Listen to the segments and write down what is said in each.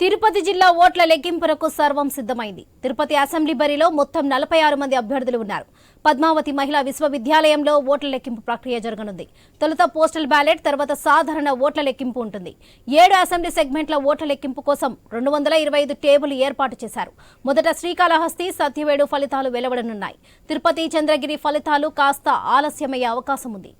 తిరుపతి జిల్లా ఓట్ల లెక్కింపునకు సర్వం సిద్ధమైంది. తిరుపతి అసెంబ్లీ బరిలో మొత్తం నలభై ఆరు మంది అభ్యర్థులు ఉన్నారు. పద్మావతి మహిళా విశ్వవిద్యాలయంలో ఓట్ల లెక్కింపు ప్రక్రియ జరగనుంది. తొలుత పోస్టల్ బ్యాలెట్ తర్వాత సాధారణ ఓట్ల లెక్కింపు ఉంటుంది. ఏడు అసెంబ్లీ సెగ్మెంట్ల ఓట్ల లెక్కింపు కోసం రెండు వందల ఇరవై ఐదు టేబుల్ ఏర్పాటు చేశారు. మొదట శ్రీకాళహస్తి సత్యవేడు ఫలితాలు వెలువడనున్నాయి. తిరుపతి చంద్రగిరి ఫలితాలు కాస్త ఆలస్యమయ్యే అవకాశం ఉంది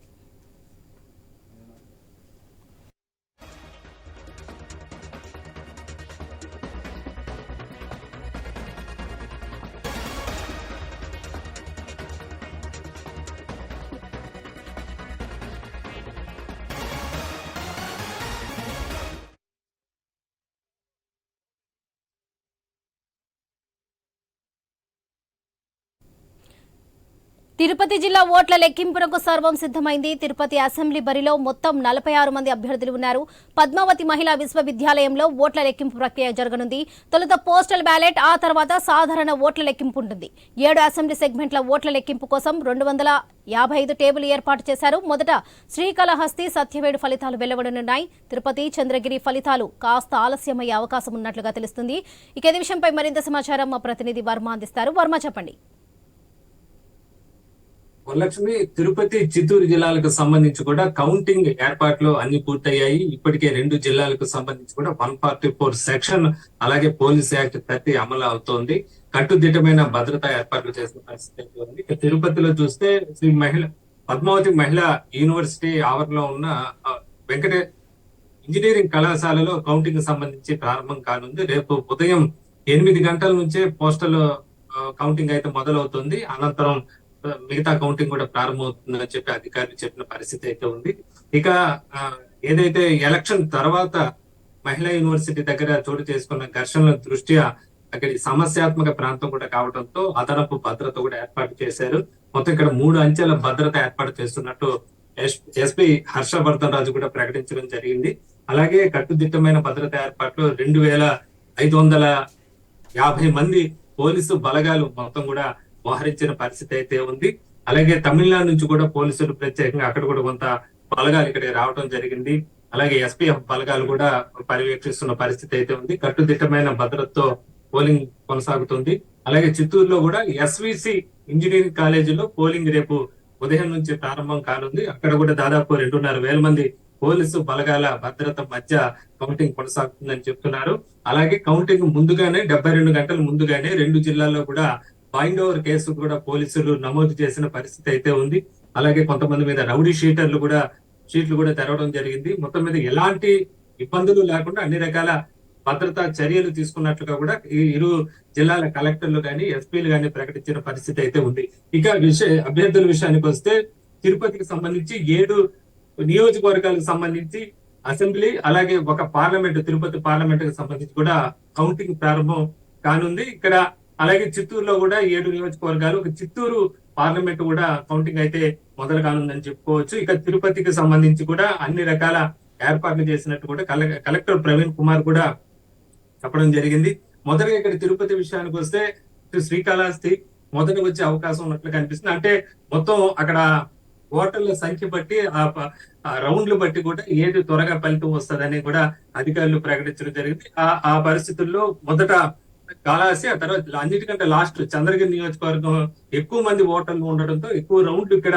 తిరుపతి జిల్లా ఓట్ల లెక్కింపునకు సర్వం సిద్ధమైంది. తిరుపతి అసెంబ్లీ బరిలో మొత్తం నలభై ఆరు మంది అభ్యర్థులు ఉన్నారు. పద్మావతి మహిళా విశ్వవిద్యాలయంలో ఓట్ల లెక్కింపు ప్రక్రియ జరగనుంది. తొలుత పోస్టల్ బ్యాలెట్ ఆ తర్వాత సాధారణ ఓట్ల లెక్కింపు ఉంటుంది. ఏడు అసెంబ్లీ సెగ్మెంట్ల ఓట్ల లెక్కింపు కోసం రెండు వందల యాభై ఐదు టేబుల్ ఏర్పాటు చేశారు. మొదట శ్రీకాళహస్తి సత్యవేడు ఫలితాలు వెలువడనున్నాయి. తిరుపతి చంద్రగిరి ఫలితాలు కాస్త ఆలస్యమయ్యే అవకాశం ఉన్నట్లుగా తెలుస్తుంది. ఇక విషయంపై మరింత సమాచారం మా ప్రతినిధి వర్మ అందిస్తారు. వర్మ చెప్పండి. వరలక్ష్మి తిరుపతి చిత్తూరు జిల్లాలకు సంబంధించి కూడా కౌంటింగ్ ఏర్పాట్లు అన్ని పూర్తయ్యాయి. ఇప్పటికే రెండు జిల్లాలకు సంబంధించి కూడా వన్ ఫార్టీ ఫోర్ సెక్షన్ అలాగే పోలీస్ యాక్ట్ థర్టీ అమలు అవుతోంది. కట్టుదిట్టమైన భద్రతా ఏర్పాట్లు చేసిన పరిస్థితి ఉంది. తిరుపతిలో చూస్తే శ్రీ మహిళ పద్మావతి మహిళా యూనివర్సిటీ ఆవరణలో ఉన్న వెంకటే వెంకట ఇంజనీరింగ్ కళాశాలలో కౌంటింగ్ సంబంధించి ప్రారంభం కానుంది. రేపు ఉదయం ఎనిమిది గంటల నుంచే పోస్టల్ కౌంటింగ్ అయితే మొదలవుతుంది. అనంతరం మిగతా కౌంటింగ్ కూడా ప్రారంభమవుతుందని చెప్పి అధికారులు చెప్పిన పరిస్థితి అయితే ఉంది. ఇక ఆ, ఏదైతే ఎలక్షన్ తర్వాత మహిళా యూనివర్సిటీ దగ్గర చోటు చేసుకున్న ఘర్షణల దృష్ట్యా అక్కడి సమస్యాత్మక ప్రాంతం కూడా కావడంతో అదనపు భద్రత కూడా ఏర్పాటు చేశారు. మొత్తం ఇక్కడ మూడు అంచెల భద్రత ఏర్పాటు చేస్తున్నట్టు ఎస్పి ఎస్పీ హర్షవర్ధన్ రాజు కూడా ప్రకటించడం జరిగింది. అలాగే కట్టుదిట్టమైన భద్రత ఏర్పాట్లు రెండు వేల ఐదు వందల యాభై మంది పోలీసు బలగాలు మొత్తం కూడా మోహరించిన పరిస్థితి అయితే ఉంది. అలాగే తమిళనాడు నుంచి కూడా పోలీసులు ప్రత్యేకంగా అక్కడ కూడా కొంత బలగాలు ఇక్కడికి రావడం జరిగింది. అలాగే ఎస్పీఎఫ్ బలగాలు కూడా పర్యవేక్షిస్తున్న పరిస్థితి అయితే ఉంది. కట్టుదిట్టమైన భద్రతతో పోలింగ్ కొనసాగుతుంది. అలాగే చిత్తూరులో కూడా ఎస్విసి ఇంజనీరింగ్ కాలేజీలో పోలింగ్ రేపు ఉదయం నుంచి ప్రారంభం కానుంది. అక్కడ కూడా దాదాపు రెండున్నర వేల మంది పోలీసు బలగాల భద్రత మధ్య కౌంటింగ్ కొనసాగుతుందని చెప్తున్నారు. అలాగే కౌంటింగ్ ముందుగానే డెబ్బై రెండు గంటల ముందుగానే రెండు జిల్లాల్లో కూడా బైండ్ ఓవర్ కేసు కూడా పోలీసులు నమోదు చేసిన పరిస్థితి అయితే ఉంది. అలాగే కొంతమంది మీద రౌడీ షీటర్లు కూడా షీట్లు కూడా తెరవడం జరిగింది. మొత్తం మీద ఎలాంటి ఇబ్బందులు లేకుండా అన్ని రకాల భద్రతా చర్యలు తీసుకున్నట్లుగా కూడా ఈ ఇరు జిల్లాల కలెక్టర్లు కానీ ఎస్పీలు కానీ ప్రకటించిన పరిస్థితి అయితే ఉంది. ఇక విషయ అభ్యర్థుల విషయానికి వస్తే తిరుపతికి సంబంధించి ఏడు నియోజకవర్గాలకు సంబంధించి అసెంబ్లీ అలాగే ఒక పార్లమెంట్ తిరుపతి పార్లమెంట్కి సంబంధించి కూడా కౌంటింగ్ ప్రారంభం కానుంది. ఇక్కడ అలాగే చిత్తూరులో కూడా ఏడు నియోజకవర్గాలు ఒక చిత్తూరు పార్లమెంట్ కూడా కౌంటింగ్ అయితే మొదలు కానుందని చెప్పుకోవచ్చు. ఇక తిరుపతికి సంబంధించి కూడా అన్ని రకాల ఏర్పాట్లు చేసినట్టు కూడా కలెక్టర్ ప్రవీణ్ కుమార్ కూడా చెప్పడం జరిగింది. మొదటగా ఇక్కడ తిరుపతి విషయానికి వస్తే శ్రీకాళహస్తి మొదట వచ్చే అవకాశం ఉన్నట్లు కనిపిస్తుంది. అంటే మొత్తం అక్కడ ఓటర్ల సంఖ్య బట్టి ఆ ఆ రౌండ్లు బట్టి కూడా ఏది త్వరగా ఫలితం వస్తుందని కూడా అధికారులు ప్రకటించడం జరిగింది. ఆ ఆ పరిస్థితుల్లో మొదట కాళహస్తి ఆ తర్వాత అన్నిటికంటే లాస్ట్ చంద్రగిరి నియోజకవర్గం ఎక్కువ మంది ఓటర్లు ఉండడంతో ఎక్కువ రౌండ్లు ఇక్కడ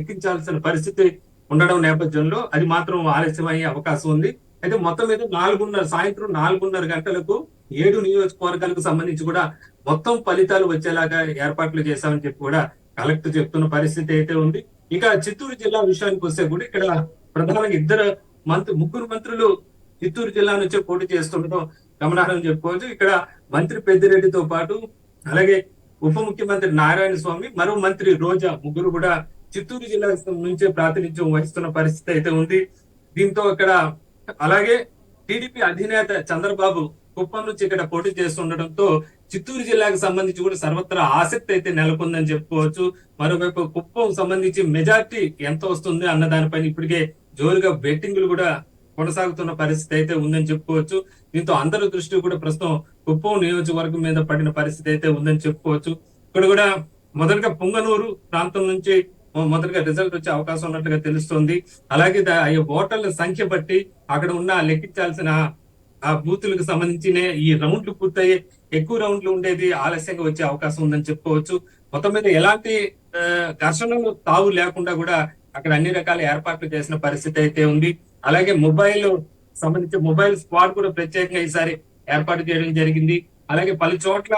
ఎక్కించాల్సిన పరిస్థితి ఉండడం నేపథ్యంలో అది మాత్రం ఆలస్యం అయ్యే అవకాశం ఉంది. అయితే మొత్తం మీద నాలుగున్నర సాయంత్రం నాలుగున్నర గంటలకు ఏడు నియోజకవర్గాలకు సంబంధించి కూడా మొత్తం ఫలితాలు వచ్చేలాగా ఏర్పాట్లు చేశామని చెప్పి కూడా కలెక్టర్ చెప్తున్న పరిస్థితి అయితే ఉంది. ఇక చిత్తూరు జిల్లా విషయానికి వస్తే కూడా ఇక్కడ ప్రధానంగా ఇద్దరు మంత్రి ముగ్గురు మంత్రులు చిత్తూరు జిల్లా నుంచే పోటీ చేస్తుండటం గమనార్హం చెప్పుకోవచ్చు. ఇక్కడ మంత్రి పెద్దిరెడ్డితో పాటు అలాగే ఉప ముఖ్యమంత్రి నారాయణ స్వామి మరో మంత్రి రోజా ముగ్గురు కూడా చిత్తూరు జిల్లా నుంచే ప్రాతినిధ్యం వహిస్తున్న పరిస్థితి అయితే ఉంది. దీంతో ఇక్కడ అలాగే టీడీపీ అధినేత చంద్రబాబు కుప్పం నుంచి ఇక్కడ పోటీ చేస్తుండటంతో చిత్తూరు జిల్లాకు సంబంధించి కూడా సర్వత్రా ఆసక్తి అయితే నెలకొందని చెప్పుకోవచ్చు. మరోవైపు కుప్పం సంబంధించి మెజార్టీ ఎంత వస్తుంది అన్న దానిపైన ఇప్పటికే జోరుగా బెట్టింగ్లు కూడా కొనసాగుతున్న పరిస్థితి అయితే ఉందని చెప్పుకోవచ్చు. దీంతో అందరి దృష్టి కూడా ప్రస్తుతం కుప్పం నియోజకవర్గం మీద పడిన పరిస్థితి అయితే ఉందని చెప్పుకోవచ్చు. ఇక్కడ కూడా మొదటగా పొంగనూరు ప్రాంతం నుంచి మొదటగా రిజల్ట్ వచ్చే అవకాశం ఉన్నట్లుగా తెలుస్తుంది. అలాగే ఈ ఓటర్ల సంఖ్య బట్టి అక్కడ ఉన్న లెక్కించాల్సిన ఆ బూతులకు సంబంధించిన ఈ రౌండ్లు పూర్తయ్యే ఎక్కువ రౌండ్లు ఉండేది ఆలస్యంగా వచ్చే అవకాశం ఉందని చెప్పుకోవచ్చు. మొత్తం మీద ఎలాంటి ఘర్షణలు తావు లేకుండా కూడా అక్కడ అన్ని రకాల ఏర్పాట్లు చేసిన పరిస్థితి అయితే ఉంది. అలాగే మొబైల్ సంబంధించి మొబైల్ స్క్వాడ్ కూడా ప్రత్యేకంగా ఈసారి ఏర్పాటు చేయడం జరిగింది. అలాగే పలు చోట్ల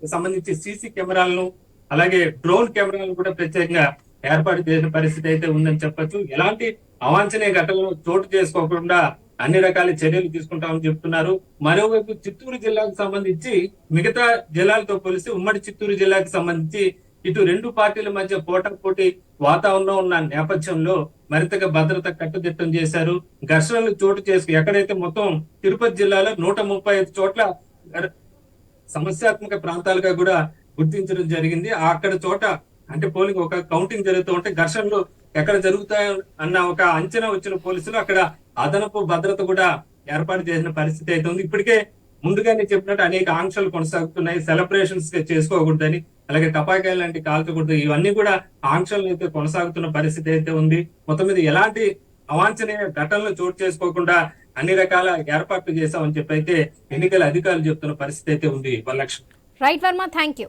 సంబంధించి సీసీ కెమెరాలను అలాగే డ్రోన్ కెమెరాలను కూడా ప్రత్యేకంగా ఏర్పాటు చేసిన పరిస్థితి అయితే ఉందని చెప్పొచ్చు. ఎలాంటి అవాంఛనీయ ఘటనలు చోటు చేసుకోకుండా అన్ని రకాల చర్యలు తీసుకుంటామని చెప్తున్నారు. మరోవైపు చిత్తూరు జిల్లాకు సంబంధించి మిగతా జిల్లాలతో పోలిస్తే ఉమ్మడి చిత్తూరు జిల్లాకు సంబంధించి ఇటు రెండు పార్టీల మధ్య పోటాపోటీ వాతావరణం ఉన్న నేపథ్యంలో మరింతగా భద్రత కట్టుదిట్టం చేశారు. ఘర్షణలు చోటు చేసుకు ఎక్కడైతే మొత్తం తిరుపతి జిల్లాలో నూట ముప్పై ఐదు చోట్ల సమస్యాత్మక ప్రాంతాలుగా కూడా గుర్తించడం జరిగింది. అక్కడ చోట అంటే పోలింగ్ ఒక కౌంటింగ్ జరుగుతూ ఉంటే ఘర్షణలు ఎక్కడ జరుగుతాయో అన్న ఒక అంచనా వచ్చిన పోలీసులు అక్కడ అదనపు భద్రత కూడా ఏర్పాటు చేసిన పరిస్థితి అయితే ఉంది. ఇప్పటికే ముందుగానే చెప్పినట్టు అనేక ఆంక్షలు కొనసాగుతున్నాయి సెలబ్రేషన్స్ చేసుకోకూడదని అలాగే టపాకాయలు లాంటి కాల్చకూడదు ఇవన్నీ కూడా ఆంక్షలు అయితే కొనసాగుతున్న పరిస్థితి అయితే ఉంది. మొత్తం మీద ఎలాంటి అవాంఛనీయ ఘటనలు చోటు చేసుకోకుండా అన్ని రకాల ఏర్పాట్లు చేశామని చెప్పి అయితే ఎన్నికల అధికారులు చెప్తున్న పరిస్థితి అయితే ఉంది. Varalakshmi. Right Varma thank you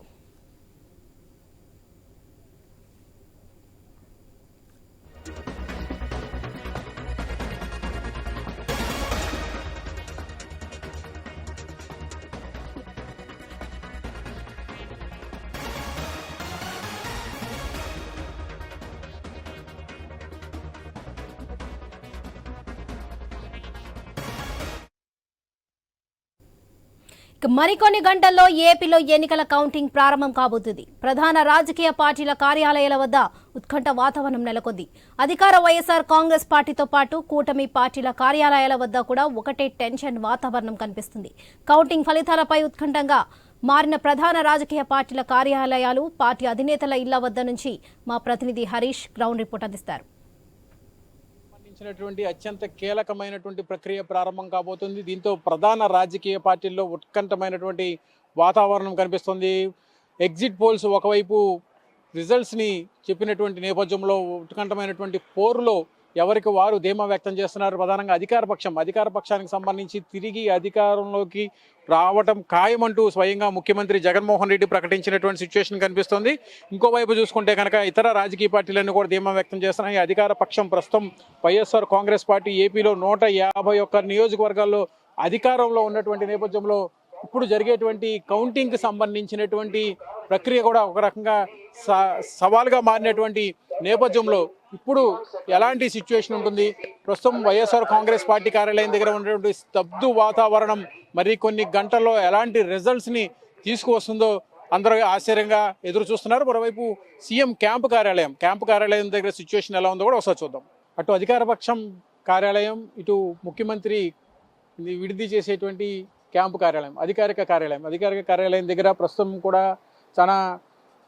మరికొన్ని గంటల్లో ఏపీలో ఎన్నికల కౌంటింగ్ ప్రారంభం కాబోతుంది. ప్రధాన రాజకీయ పార్టీల కార్యాలయాల వద్ద ఉత్కంఠ వాతావరణం నెలకొంది. అధికార వైఎస్ఆర్ కాంగ్రెస్ పార్టీతో పాటు కూటమి పార్టీల కార్యాలయాల వద్ద కూడా ఒకటే టెన్షన్ వాతావరణం కనిపిస్తుంది. కౌంటింగ్ ఫలితాలపై ఉత్కంఠంగా మారిన ప్రధాన రాజకీయ పార్టీల కార్యాలయాలు పార్టీ అధినేతల ఇళ్ళ వద్ద నుంచి మా ప్రతినిధి హరీష్ గ్రౌండ్ రిపోర్ట్ అందిస్తారు. సంబంధించినటువంటి అత్యంత కీలకమైనటువంటి ప్రక్రియ ప్రారంభం కాబోతుంది. దీంతో ప్రధాన రాజకీయ పార్టీల్లో ఉత్కంఠమైనటువంటి వాతావరణం కనిపిస్తుంది. ఎగ్జిట్ పోల్స్ ఒకవైపు రిజల్ట్స్ని చెప్పినటువంటి నేపథ్యంలో ఉత్కంఠమైనటువంటి పోరులో ఎవరికి వారు ధీమా వ్యక్తం చేస్తున్నారు? ప్రధానంగా అధికార పక్షం. అధికార పక్షానికి సంబంధించి తిరిగి అధికారంలోకి రావటం ఖాయమంటూ స్వయంగా ముఖ్యమంత్రి జగన్మోహన్ రెడ్డి ప్రకటించినటువంటి సిచ్యువేషన్ కనిపిస్తుంది. ఇంకోవైపు చూసుకుంటే కనుక ఇతర రాజకీయ పార్టీలన్నీ కూడా ధీమా వ్యక్తం చేస్తున్నాయి. అధికార పక్షం ప్రస్తుతం వైఎస్ఆర్ కాంగ్రెస్ పార్టీ ఏపీలో నూట యాభై ఒక్క నియోజకవర్గాల్లో అధికారంలో ఉన్నటువంటి నేపథ్యంలో ఇప్పుడు జరిగేటువంటి కౌంటింగ్కి సంబంధించినటువంటి ప్రక్రియ కూడా ఒక రకంగా స- సవాలుగా మారినటువంటి నేపథ్యంలో ఇప్పుడు ఎలాంటి సిచ్యువేషన్ ఉంటుంది? ప్రస్తుతం వైఎస్ఆర్ కాంగ్రెస్ పార్టీ కార్యాలయం దగ్గర ఉన్నటువంటి స్తబ్దు వాతావరణం మరి కొన్ని గంటల్లో ఎలాంటి రిజల్ట్స్ని తీసుకువస్తుందో అందరూ ఆశ్చర్యంగా ఎదురు చూస్తున్నారు. మరోవైపు సీఎం క్యాంపు కార్యాలయం క్యాంపు కార్యాలయం దగ్గర సిచ్యువేషన్ ఎలా ఉందో కూడా ఒకసారి చూద్దాం. అటు అధికార పక్షం కార్యాలయం ఇటు ముఖ్యమంత్రి విడిది చేసేటువంటి క్యాంపు కార్యాలయం అధికారిక కార్యాలయం. అధికారిక కార్యాలయం దగ్గర ప్రస్తుతం కూడా చాలా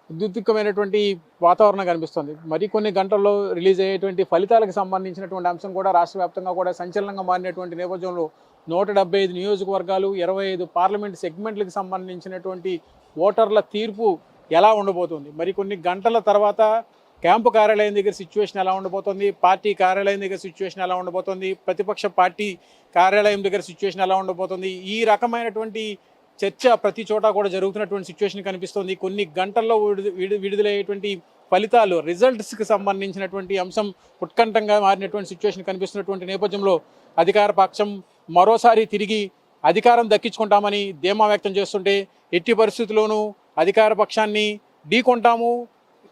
ఉద్యుక్తమైనటువంటి వాతావరణం కనిపిస్తుంది. మరి కొన్ని గంటల్లో రిలీజ్ అయ్యేటువంటి ఫలితాలకు సంబంధించినటువంటి అంశం కూడా రాష్ట్ర వ్యాప్తంగా కూడా సంచలనంగా మారినటువంటి నేపథ్యంలో నూట డెబ్బై ఐదు నియోజకవర్గాలు ఇరవై ఐదు పార్లమెంట్ సెగ్మెంట్లకు సంబంధించినటువంటి ఓటర్ల తీర్పు ఎలా ఉండబోతుంది? మరి కొన్ని గంటల తర్వాత క్యాంపు కార్యాలయం దగ్గర సిచ్యువేషన్ ఎలా ఉండబోతుంది? పార్టీ కార్యాలయం దగ్గర సిచ్యువేషన్ ఎలా ఉండబోతుంది? ప్రతిపక్ష పార్టీ కార్యాలయం దగ్గర సిచ్యువేషన్ ఎలా ఉండబోతుంది? ఈ రకమైనటువంటి చర్చ ప్రతి చోట కూడా జరుగుతున్నటువంటి సిచ్యువేషన్ కనిపిస్తుంది. కొన్ని గంటల్లో విడుద- విడు- విడుదలయ్యేటువంటి ఫలితాలు రిజల్ట్స్కి సంబంధించినటువంటి అంశం ఉత్కంఠంగా మారినటువంటి సిచ్యువేషన్ కనిపిస్తున్నటువంటి నేపథ్యంలో అధికార పక్షం మరోసారి తిరిగి అధికారం దక్కించుకుంటామని ధీమా వ్యక్తం చేస్తుంటే ఎట్టి పరిస్థితుల్లోనూ అధికార పక్షాన్ని ఢీకొంటాము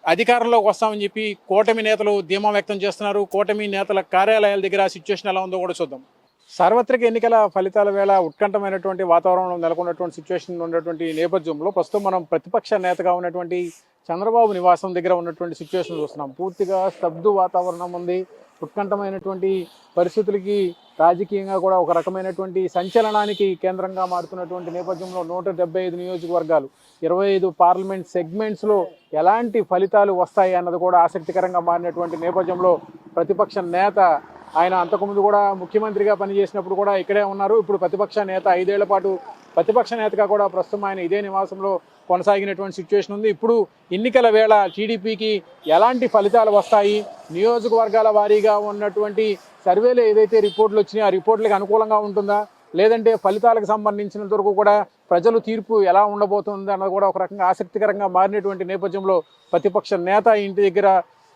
అధికారంలోకి వస్తామని చెప్పి కూటమి నేతలు ధీమా వ్యక్తం చేస్తున్నారు. కూటమి నేతల కార్యాలయాల దగ్గర సిచ్యువేషన్ ఎలా ఉందో కూడా చూద్దాం. సార్వత్రిక ఎన్నికల ఫలితాల వేళ ఉత్కంఠమైనటువంటి వాతావరణం నెలకొన్నటువంటి సిచ్యువేషన్ ఉన్నటువంటి నేపథ్యంలో ప్రస్తుతం మనం ప్రతిపక్ష నేతగా ఉన్నటువంటి చంద్రబాబు నివాసం దగ్గర ఉన్నటువంటి సిచ్యువేషన్ చూస్తున్నాం. పూర్తిగా స్తబ్దు వాతావరణం ఉంది. ఉత్కంఠమైనటువంటి పరిస్థితులకి రాజకీయంగా కూడా ఒక రకమైనటువంటి సంచలనానికి కేంద్రంగా మారుతున్నటువంటి నేపథ్యంలో నూట డెబ్బై ఐదు నియోజకవర్గాలు ఇరవై ఐదు పార్లమెంట్ సెగ్మెంట్స్లో ఎలాంటి ఫలితాలు వస్తాయి అన్నది కూడా ఆసక్తికరంగా మారినటువంటి నేపథ్యంలో ప్రతిపక్ష నేత ఆయన అంతకుముందు కూడా ముఖ్యమంత్రిగా పనిచేసినప్పుడు కూడా ఇక్కడే ఉన్నారు. ఇప్పుడు ప్రతిపక్ష నేత ఐదేళ్ళ పాటు ప్రతిపక్ష నేతగా కూడా ప్రస్తుతం ఆయన ఇదే నివాసంలో కొనసాగినటువంటి సిచ్యువేషన్ ఉంది. ఇప్పుడు ఎన్నికల వేళ టీడీపీకి ఎలాంటి ఫలితాలు వస్తాయి? నియోజకవర్గాల వారీగా ఉన్నటువంటి సర్వేలు ఏదైతే రిపోర్ట్లు వచ్చినాయో ఆ రిపోర్ట్లకు అనుకూలంగా ఉంటుందా? లేదంటే ఫలితాలకు సంబంధించినంత వరకు కూడా ప్రజలు తీర్పు ఎలా ఉండబోతుంది అన్నది కూడా ఒక రకంగా ఆసక్తికరంగా మారినటువంటి నేపథ్యంలో ప్రతిపక్ష నేత ఇంటి దగ్గర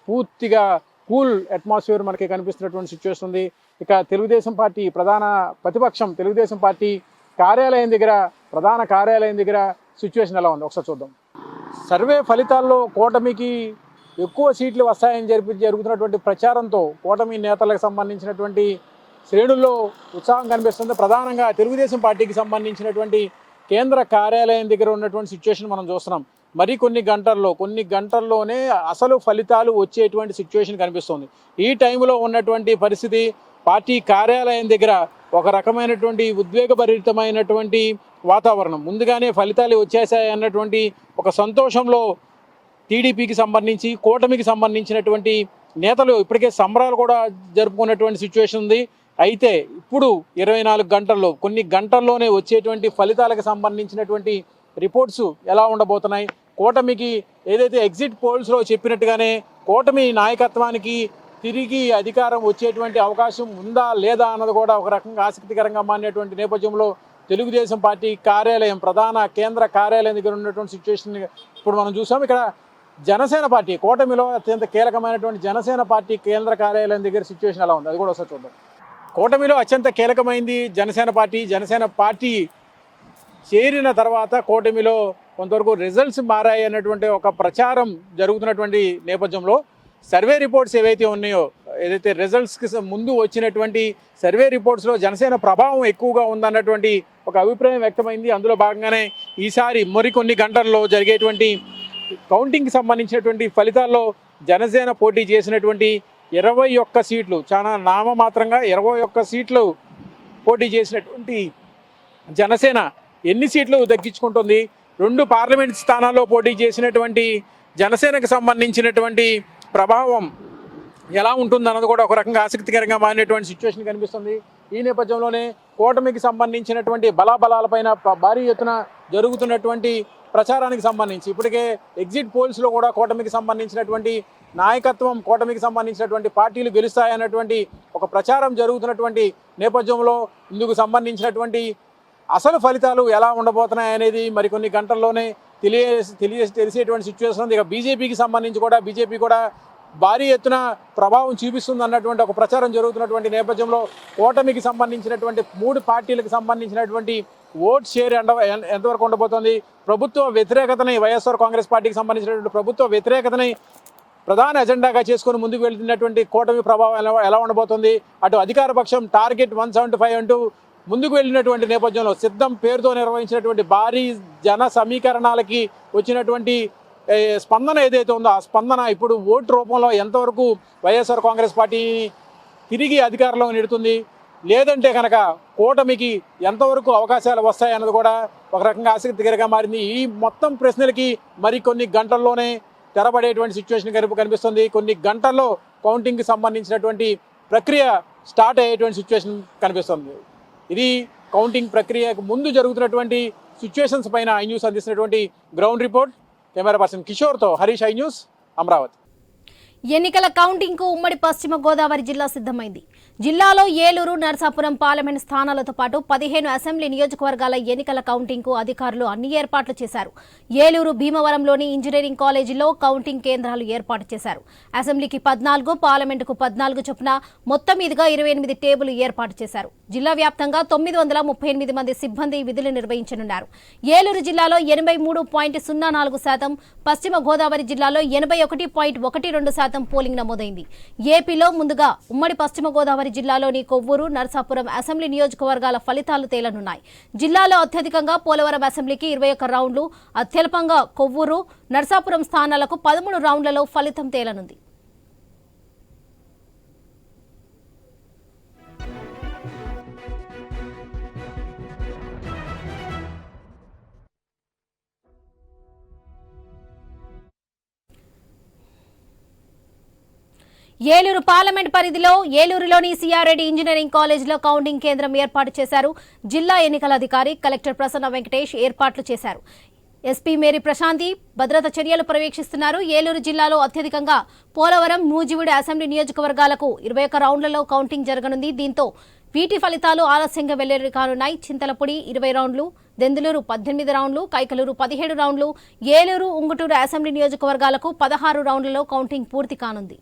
పూర్తిగా కూల్ అట్మాస్ఫియర్ మనకి కనిపిస్తున్నటువంటి సిచ్యువేషన్ ఉంది. ఇక తెలుగుదేశం పార్టీ ప్రధాన ప్రతిపక్షం తెలుగుదేశం పార్టీ కార్యాలయం దగ్గర ప్రధాన కార్యాలయం దగ్గర సిచ్యువేషన్ ఎలా ఉంది? ఒకసారి చూద్దాం. సర్వే ఫలితాల్లో కూటమికి ఎక్కువ సీట్లు వస్తాయని జరిపి జరుగుతున్నటువంటి ప్రచారంతో కూటమి నేతలకు సంబంధించినటువంటి శ్రేణుల్లో ఉత్సాహం కనిపిస్తుంది. ప్రధానంగా తెలుగుదేశం పార్టీకి సంబంధించినటువంటి కేంద్ర కార్యాలయం దగ్గర ఉన్నటువంటి సిచ్యువేషన్ మనం చూస్తున్నాం. మరి కొన్ని గంటల్లో కొన్ని గంటల్లోనే అసలు ఫలితాలు వచ్చేటువంటి సిచ్యువేషన్ కనిపిస్తుంది. ఈ టైంలో ఉన్నటువంటి పరిస్థితి పార్టీ కార్యాలయం దగ్గర ఒక రకమైనటువంటి ఉద్వేగభరితమైనటువంటి వాతావరణం. ముందుగానే ఫలితాలు వచ్చేసాయి అన్నటువంటి ఒక సంతోషంలో టీడీపీకి సంబంధించి కూటమికి సంబంధించినటువంటి నేతలు ఇప్పటికే సంబరాలు కూడా జరుపుకున్నటువంటి సిచ్యువేషన్ ఉంది. అయితే ఇప్పుడు ఇరవై నాలుగు గంటల్లో కొన్ని గంటల్లోనే వచ్చేటువంటి ఫలితాలకు సంబంధించినటువంటి రిపోర్ట్స్ ఎలా ఉండబోతున్నాయి? కూటమికి ఏదైతే ఎగ్జిట్ పోల్స్లో చెప్పినట్టుగానే కూటమి నాయకత్వానికి తిరిగి అధికారం వచ్చేటువంటి అవకాశం ఉందా లేదా అన్నది కూడా ఒక రకంగా ఆసక్తికరంగా మారినటువంటి నేపథ్యంలో తెలుగుదేశం పార్టీ కార్యాలయం ప్రధాన కేంద్ర కార్యాలయం దగ్గర ఉన్నటువంటి సిచ్యువేషన్ ఇప్పుడు మనం చూసాం. ఇక్కడ జనసేన పార్టీ కూటమిలో అత్యంత కీలకమైనటువంటి జనసేన పార్టీ కేంద్ర కార్యాలయం దగ్గర సిచ్యువేషన్ ఎలా ఉంది? అది కూడా ఒకసారి చూద్దాం. కూటమిలో అత్యంత కీలకమైంది జనసేన పార్టీ. జనసేన పార్టీ చేరిన తర్వాత కూటమిలో కొంతవరకు రిజల్ట్స్ మారాయి అన్నటువంటి ఒక ప్రచారం జరుగుతున్నటువంటి నేపథ్యంలో సర్వే రిపోర్ట్స్ ఏవైతే ఉన్నాయో ఏదైతే రిజల్ట్స్కి ముందు వచ్చినటువంటి సర్వే రిపోర్ట్స్లో జనసేన ప్రభావం ఎక్కువగా ఉందన్నటువంటి ఒక అభిప్రాయం వ్యక్తమైంది. అందులో భాగంగానే ఈసారి మరికొన్ని గంటల్లో జరిగేటువంటి కౌంటింగ్కి సంబంధించినటువంటి ఫలితాల్లో జనసేన పోటీ చేసినటువంటి ఇరవై ఒక్క సీట్లు చాలా నామమాత్రంగా ఇరవై ఒక్క సీట్లు పోటీ చేసినటువంటి జనసేన ఎన్ని సీట్లు దక్కించుకుంటుంది రెండు పార్లమెంట్ స్థానాల్లో పోటీ చేసినటువంటి జనసేనకు సంబంధించినటువంటి ప్రభావం ఎలా ఉంటుందన్నది కూడా ఒక రకంగా ఆసక్తికరంగా మారినటువంటి సిచ్యువేషన్ కనిపిస్తుంది. ఈ నేపథ్యంలోనే కూటమికి సంబంధించినటువంటి బలాబలాలపైన భారీ ఎత్తున జరుగుతున్నటువంటి ప్రచారానికి సంబంధించి ఇప్పటికే ఎగ్జిట్ పోల్స్లో కూడా కూటమికి సంబంధించినటువంటి నాయకత్వం కూటమికి సంబంధించినటువంటి పార్టీలు గెలుస్తాయన్నటువంటి ఒక ప్రచారం జరుగుతున్నటువంటి నేపథ్యంలో ఇందుకు సంబంధించినటువంటి అసలు ఫలితాలు ఎలా ఉండబోతున్నాయి అనేది మరికొన్ని గంటల్లోనే తెలియ తెలియ తెలిసేటువంటి సిచ్యువేషన్ ఉంది. ఇక బీజేపీకి సంబంధించి కూడా బీజేపీ కూడా భారీ ఎత్తున ప్రభావం చూపిస్తుంది అన్నటువంటి ఒక ప్రచారం జరుగుతున్నటువంటి నేపథ్యంలో కూటమికి సంబంధించినటువంటి మూడు పార్టీలకు సంబంధించినటువంటి ఓట్ షేర్ ఎండ ఎంతవరకు ఉండబోతోంది? ప్రభుత్వ వ్యతిరేకతని వైఎస్ఆర్ కాంగ్రెస్ పార్టీకి సంబంధించినటువంటి ప్రభుత్వ వ్యతిరేకతని ప్రధాన ఎజెండాగా చేసుకుని ముందుకు వెళ్తున్నటువంటి కూటమి ప్రభావం ఎలా ఎలా ఉండబోతుంది? అటు అధికార పక్షం టార్గెట్ వన్ సెవెంటీ ఫైవ్ అంటూ ముందుకు వెళ్ళినటువంటి నేపథ్యంలో సిద్ధం పేరుతో నిర్వహించినటువంటి భారీ జన సమీకరణాలకి వచ్చినటువంటి స్పందన ఏదైతే ఉందో ఆ స్పందన ఇప్పుడు ఓటు రూపంలో ఎంతవరకు వైఎస్ఆర్ కాంగ్రెస్ పార్టీ తిరిగి అధికారంలో నిడుతుంది? లేదంటే కనుక కూటమికి ఎంతవరకు అవకాశాలు వస్తాయన్నది కూడా ఒక రకంగా ఆసక్తికరంగా మారింది. ఈ మొత్తం ప్రశ్నలకి మరికొన్ని గంటల్లోనే తెరబడేటువంటి సిచ్యువేషన్ కనిపి కనిపిస్తుంది. కొన్ని గంటల్లో కౌంటింగ్కి సంబంధించినటువంటి ప్రక్రియ స్టార్ట్ అయ్యేటువంటి సిచ్యువేషన్ కనిపిస్తుంది. ఇది కౌంటింగ్ ప్రక్రియకు ముందు జరుగుతున్నటువంటి సిచ్యువేషన్స్ పైన ఐ న్యూస్ అందిస్తున్నటువంటి గ్రౌండ్ రిపోర్ట్ కెమెరా పర్సన్ కిషోర్తో హరీష్ ఐ న్యూస్ అమరావతి. ఎన్నికల కౌంటింగ్కు ఉమ్మడి పశ్చిమ గోదావరి జిల్లా సిద్ధమైంది. జిల్లాలో ఏలూరు నరసాపురం పార్లమెంట్ స్థానాలతో పాటు పదిహేను అసెంబ్లీ నియోజకవర్గాల ఎన్నికల కౌంటింగ్కు అధికారులు అన్ని ఏర్పాట్లు చేశారు. ఏలూరు భీమవరంలోని ఇంజనీరింగ్ కాలేజీలో కౌంటింగ్ కేంద్రాలు ఏర్పాటు చేశారు. అసెంబ్లీకి పద్నాలుగు పార్లమెంటుకు పద్నాలుగు చొప్పున మొత్తం మీదుగా ఇరవై ఎనిమిది టేబుల్ ఏర్పాటు చేశారు. జిల్లా వ్యాప్తంగా తొమ్మిది వందల ముప్పై ఎనిమిది మంది సిబ్బంది విధులు నిర్వహించనున్నారు. ఏలూరు జిల్లాలో ఎనభై మూడు పాయింట్ సున్నా నాలుగు శాతం పశ్చిమ గోదావరి జిల్లాలో ఎనభై ఒకటి పాయింట్ ఒకటి రెండు శాతం పోలింగ్ నమోదైంది. ఏపీలో ముందుగా ఉమ్మడి పశ్చిమ గోదావరి జిల్లాలోని కొవ్వూరు నర్సాపురం అసెంబ్లీ నియోజకవర్గాల ఫలితాలు తేలనున్నాయి. జిల్లాలో అత్యధికంగా పోలవరం అసెంబ్లీకి ఇరవై ఒక్క రౌండ్లు అత్యల్పంగా కొవ్వూరు నరసాపురం స్థానాలకు పదమూడు రౌండ్లలో ఫలితం తేలనుంది. ఏలూరు పార్లమెంట్ పరిధిలో ఏలూరులోని సిఆర్రెడ్డి ఇంజనీరింగ్ కాలేజీలో కౌంటింగ్ కేంద్రం ఏర్పాటు చేశారు. జిల్లా ఎన్నికల అధికారి కలెక్టర్ ప్రసన్న వెంకటేష్ ఏర్పాట్లు చేశారు. ఎస్పీ మేరీ ప్రశాంతి భద్రత చర్యలు పర్యవేక్షిస్తున్నారు. ఏలూరు జిల్లాలో అత్యధికంగా పోలవరం మూజివిడి అసెంబ్లీ నియోజకవర్గాలకు ఇరవై ఒక్క రౌండ్లలో కౌంటింగ్ జరగనుంది. దీంతో వీటి ఫలితాలు ఆలస్యంగా వెల్లడి కానున్నాయి. చింతలపూడి ఇరవై రౌండ్లు దెందులూరు పద్దెనిమిది రౌండ్లు కైకలూరు పదిహేడు రౌండ్లు ఏలూరు ఉంగుటూరు అసెంబ్లీ నియోజకవర్గాలకు పదహారు రౌండ్లలో కౌంటింగ్ పూర్తి కానుంది.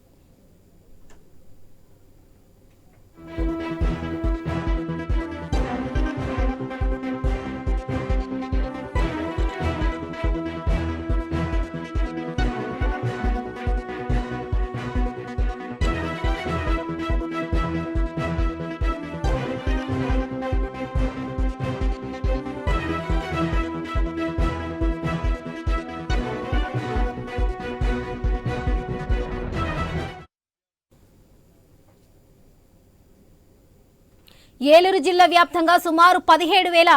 ఏలూరు జిల్లా వ్యాప్తంగా సుమారు పదిహేడు వేల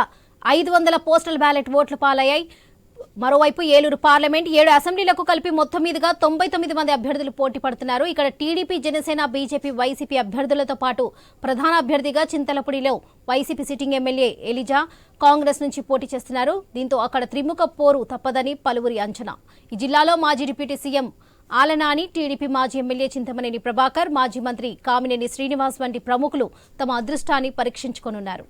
ఐదు వందల పోస్టల్ బ్యాలెట్ ఓట్లు పాలయ్యాయి. మరోవైపు ఏలూరు పార్లమెంట్ ఏడు అసెంబ్లీలకు కలిపి మొత్తం మీదుగా తొంభై తొమ్మిది మంది అభ్యర్థులు పోటీ పడుతున్నారు. ఇక్కడ టీడీపీ జనసేన బీజేపీ వైసీపీ అభ్యర్థులతో పాటు ప్రధాన అభ్యర్థిగా చింతలపూడిలో YCP sitting MLA Eliza Congress నుంచి పోటీ చేస్తున్నారు. దీంతో అక్కడ త్రిముఖ పోరు తప్పదని పలువురి అంచనా. ఈ జిల్లాలో మాజీ డిప్యూటీ సీఎం ఆలనాని టీడీపీ మాజీ ఎమ్మెల్యే చింతమనేని ప్రభాకర్ మాజీ మంత్రి కామినేని శ్రీనివాస్ వంటి ప్రముఖులు తమ అదృష్టాన్ని పరీక్షించుకోనున్నారు.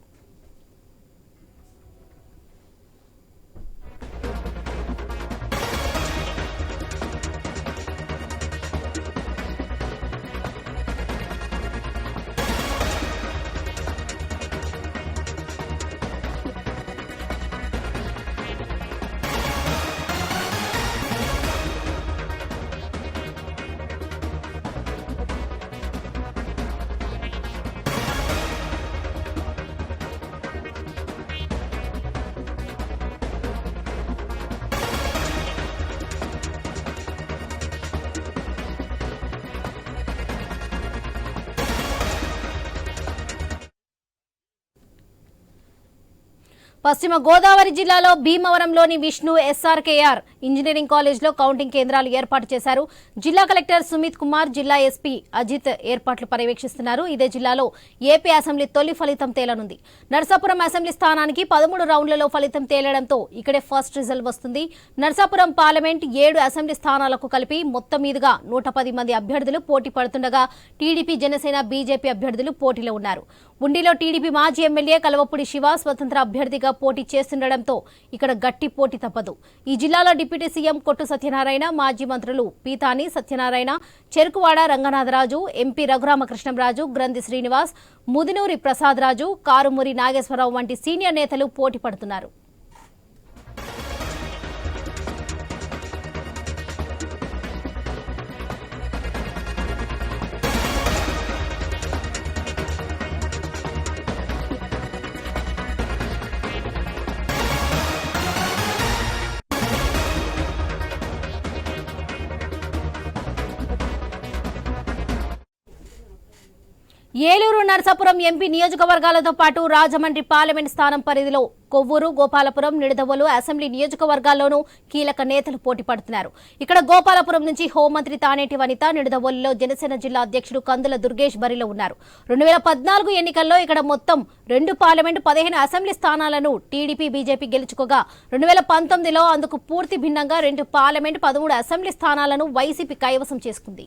పశ్చిమ గోదావరి జిల్లాలో భీమవరంలోని విష్ణు ఎస్ఆర్కేఆర్ ఇంజనీరింగ్ కాలేజ్లో కౌంటింగ్ కేంద్రాలు ఏర్పాటు చేశారు. జిల్లా కలెక్టర్ సుమిత్ కుమార్ జిల్లా ఎస్పీ అజిత్ ఏర్పాట్లు పర్యవేక్షిస్తున్నారు. ఇదే జిల్లాలో ఏపీ అసెంబ్లీ తొలి ఫలితం తేలనుంది. నర్సాపురం అసెంబ్లీ స్థానానికి పదమూడు రౌండ్లలో ఫలితం తేలడంతో ఇక్కడే ఫస్ట్ రిజల్ట్ వస్తుంది. నర్సాపురం పార్లమెంట్ ఏడు అసెంబ్లీ స్థానాలకు కలిపి మొత్తం మీదుగా నూట పది మంది అభ్యర్థులు పోటీ పడుతుండగా టీడీపీ జనసేన బీజేపీ అభ్యర్థులు పోటీలో ఉన్నారు. ఉండిలో టీడీపీ మాజీ ఎమ్మెల్యే కలవపూడి శివ స్వతంత్ర అభ్యర్థిగా పోటీ చేస్తుండటంతో ఇక్కడ గట్టి పోటీ తప్పదు. ఈ జిల్లాలో డిప్యూటీ సీఎం కొట్టు సత్యనారాయణ మాజీ మంత్రులు పీతాని సత్యనారాయణ చెరుకువాడ రంగనాథరాజు ఎంపీ రఘురామకృష్ణంరాజు గ్రంథి శ్రీనివాస్ ముదినూరి ప్రసాద్ రాజు కారుమూరి నాగేశ్వరరావు వంటి సీనియర్ నేతలు పోటీ పడుతున్నారు. ఏలూరు నరసాపురం ఎంపీ నియోజకవర్గాలతో పాటు రాజమండ్రి పార్లమెంట్ స్థానం పరిధిలో కొవ్వూరు గోపాలపురం నిడదవోలు అసెంబ్లీ నియోజకవర్గాల్లోనూ కీలక నేతలు పోటీ పడుతున్నారు. ఇక్కడ గోపాలపురం నుంచి హోంమంత్రి తానేటి వనిత నిడదవోలులో జనసేన జిల్లా అధ్యక్షుడు కందుల దుర్గేష్ బరిలో ఉన్నారు. రెండు వేల పద్నాలుగు ఎన్నికల్లో ఇక్కడ మొత్తం రెండు పార్లమెంటు పదిహేను అసెంబ్లీ స్థానాలను టీడీపీ బీజేపీ గెలుచుకోగా రెండు వేల పంతొమ్మిదిలో అందుకు పూర్తి భిన్నంగా రెండు పార్లమెంటు పదమూడు అసెంబ్లీ స్థానాలను వైసీపీ కైవసం చేసుకుంది.